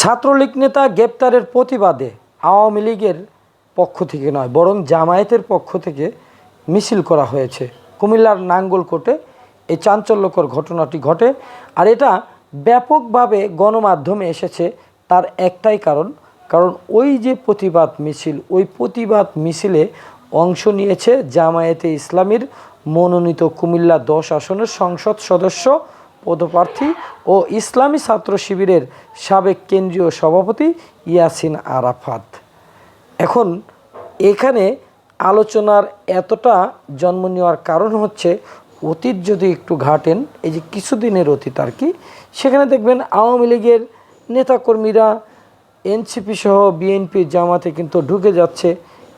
ছাত্রলীগ নেতা গ্রেপ্তারের প্রতিবাদে আওয়ামী লীগের পক্ষ থেকে নয়, বরং জামায়াতের পক্ষ থেকে মিছিল করা হয়েছে। কুমিল্লার নাঙ্গলকোটে এই চাঞ্চল্যকর ঘটনাটি ঘটে আর এটা ব্যাপকভাবে গণমাধ্যমে এসেছে তার একটাই কারণ কারণ ওই যে প্রতিবাদ মিছিল, ওই প্রতিবাদ মিছিলে অংশ নিয়েছে জামায়াতে ইসলামীর মনোনীত কুমিল্লা দশ আসনের সংসদ সদস্য পদপ্রার্থী ও ইসলামী ছাত্র শিবিরের সাবেক কেন্দ্রীয় সভাপতি ইয়াসিন আরাফাত। এখন এখানে আলোচনার এতটা জন্ম নেওয়ার কারণ হচ্ছে অতীত যদি একটু ঘাটেন, এই যে কিছুদিনের অতীত আর কি, সেখানে দেখবেন আওয়ামী লীগের নেতাকর্মীরা এনসিপি সহ বিএনপি জামাতে কিন্তু ঢুকে যাচ্ছে।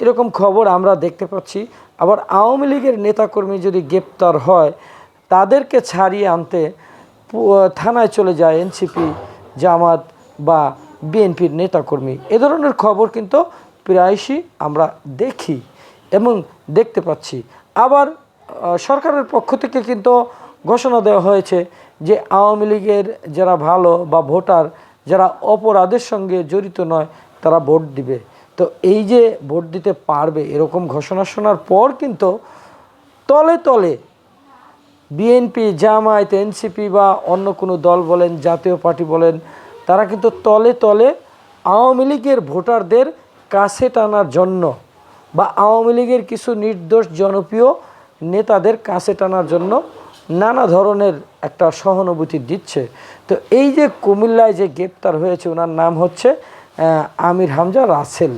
এরকম খবর আমরা দেখতে পাচ্ছি। আবার আওয়ামী লীগের নেতাকর্মী যদি গ্রেপ্তার হয়, তাদেরকে ছাড়িয়ে আনতে থানায় চলে যায় এনসিপি, জামাত বা বিএনপির নেতাকর্মী। এ ধরনের খবর কিন্তু প্রায়শই আমরা দেখি এবং দেখতে পাচ্ছি। আবার সরকারের পক্ষ থেকে কিন্তু ঘোষণা দেওয়া হয়েছে যে আওয়ামী লীগের যারা ভালো বা ভোটার, যারা অপরাধের সঙ্গে জড়িত নয়, তারা ভোট দিবে। তো এই যে ভোট দিতে পারবে এরকম ঘোষণা শোনার পর কিন্তু তলে তলে বিএনপি জামায়াত এনসিপি বা অন্য কোনো দল বলেন, জাতীয় পার্টি বলেন, তারা কিন্তু তলে তলে আওয়ামী লীগের ভোটারদের কাছে টানার জন্য বা আওয়ামী লীগের কিছু নির্দোষ জনপ্রিয় নেতাদের কাছে টানার জন্য নানা ধরনের একটা সহানুভূতি দিচ্ছে। তো এই যে কুমিল্লায় যে গ্রেপ্তার হয়েছে, ওনার নাম হচ্ছে আমির হামজা রাসেল।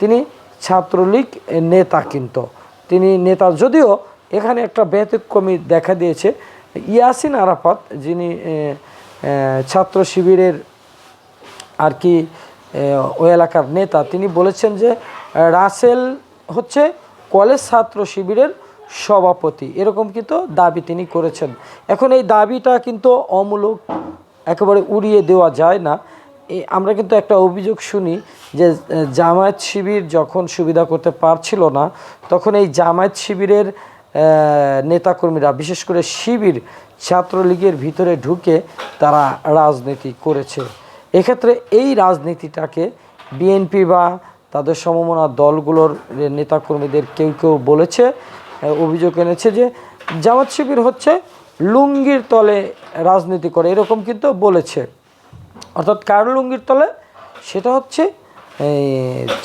তিনি ছাত্রলীগ নেতা কিন্তু। তিনি নেতা যদিও এখানে একটা ব্যতিক্রমী দেখা দিয়েছে। ইয়াসিন আরাফাত, যিনি ছাত্র শিবিরের আর কি ওই এলাকার নেতা, তিনি বলেছেন যে রাসেল হচ্ছে কলেজ ছাত্র শিবিরের সভাপতি। এরকম কিন্তু দাবি তিনি করেছেন। এখন এই দাবিটা কিন্তু অমূলক, একেবারে উড়িয়ে দেওয়া যায় না। আমরা কিন্তু একটা অভিযোগ শুনি যে জামায়াত শিবির যখন সুবিধা করতে পারছিল না, তখন এই জামায়াত শিবিরের নেতাকর্মীরা, বিশেষ করে শিবির ছাত্রলীগের ভিতরে ঢুকে তারা রাজনীতি করেছে। এক্ষেত্রে এই রাজনীতিটাকে বিএনপি বা তাদের সমমনা দলগুলোর নেতাকর্মীদের কেউ কেউ বলেছে অভিযোগ এনেছে যে জামাত শিবির হচ্ছে লুঙ্গির তলে রাজনীতি করে, এরকম কিন্তু বলেছে। অর্থাৎ কার লুঙ্গির তলে? সেটা হচ্ছে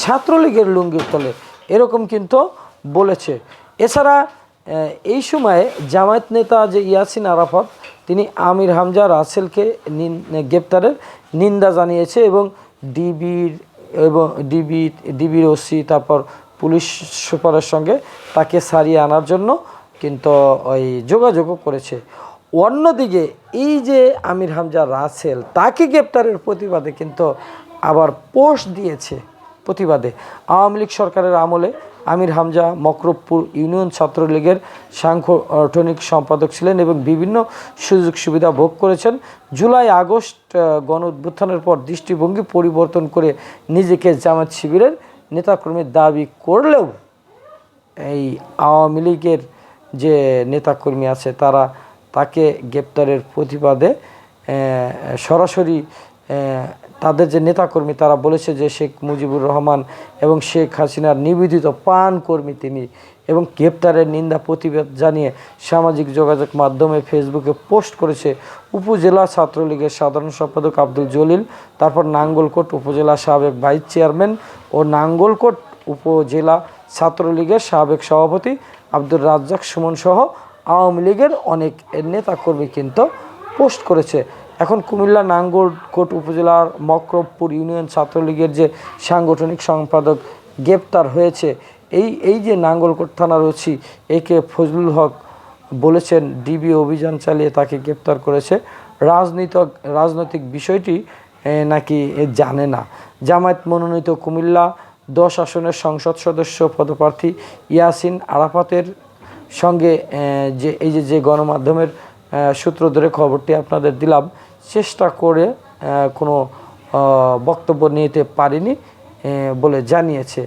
ছাত্রলীগের লুঙ্গির তলে, এরকম কিন্তু বলেছে। এছাড়া এই সময়ে জামায়াত নেতা যে ইয়াসিন আরাফাত, তিনি আমির হামজা রাসেলকে গ্রেপ্তারের নিন্দা জানিয়েছে এবং ডিবির এবং ডিবি, ডিবির ওসি, তারপর পুলিশ সুপারের সঙ্গে তাকে সারিয়ে আনার জন্য কিন্তু ওই যোগাযোগও করেছে। অন্যদিকে এই যে আমির হামজা রাসেল, তাকে গ্রেপ্তারের প্রতিবাদে কিন্তু আবার পোস্ট দিয়েছে প্রতিবাদে। আওয়ামী লীগ সরকারের আমলে আমির হামজা মকরবপুর ইউনিয়ন ছাত্রলীগের সাংগঠনিক সম্পাদক ছিলেন এবং বিভিন্ন সুযোগ সুবিধা ভোগ করেছেন। জুলাই আগস্ট গণ উত্থানের পর দৃষ্টিভঙ্গি পরিবর্তন করে নিজেকে জামাত শিবিরের নেতাকর্মীর দাবি করলেও এই আওয়ামী লীগের যে নেতাকর্মী আছে, তারা তাকে গ্রেপ্তারের প্রতিবাদে সরাসরি তাদের যে নেতাকর্মী, তারা বলেছে যে শেখ মুজিবুর রহমান এবং শেখ হাসিনার নিবেদিত পান কর্মী তিনি এবং গ্রেপ্তারের নিন্দা, প্রতিবাদ জানিয়ে সামাজিক যোগাযোগ মাধ্যমে ফেসবুকে পোস্ট করেছে উপজেলা ছাত্রলীগের সাধারণ সম্পাদক আব্দুল জলিল, তারপর নাঙ্গলকোট উপজেলা সাবেক ভাইস চেয়ারম্যান ও নাঙ্গলকোট উপজেলা ছাত্রলীগের সাবেক সভাপতি আব্দুর রাজ্জাক সুমন সহ আওয়ামী লীগের অনেক নেতাকর্মী কিন্তু পোস্ট করেছে। এখন কুমিল্লা নাঙ্গলকোট উপজেলার মকরবপুর ইউনিয়ন ছাত্রলীগের যে সাংগঠনিক সম্পাদক গ্রেপ্তার হয়েছে, এই এই যে নাঙ্গলকোট থানার ওসি একে ফজলুল হক বলেছেন, ডিবি অভিযান চালিয়ে তাকে গ্রেপ্তার করেছে। রাজনীতিক, রাজনৈতিক বিষয়টি নাকি জানে না। জামায়াত মনোনীত কুমিল্লা দশ আসনের সংসদ সদস্য পদপ্রার্থী ইয়াসিন আরাফাতের সঙ্গে যে, এই যে যে গণমাধ্যমের সূত্র ধরে খবরটি আপনাদের দিলাম চেষ্টা করে কোনো বক্তব্য নিতে পারিনি বলে জানিয়েছে।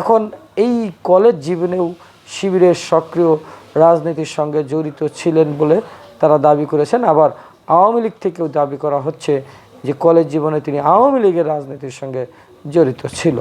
এখন এই কলেজ জীবনেও শিবিরের সক্রিয় রাজনীতির সঙ্গে জড়িত ছিলেন বলে তারা দাবি করেছেন। আবার আওয়ামী লীগ থেকেও দাবি করা হচ্ছে যে, কলেজ জীবনে তিনি আওয়ামী লীগের রাজনীতির সঙ্গে জড়িত ছিল।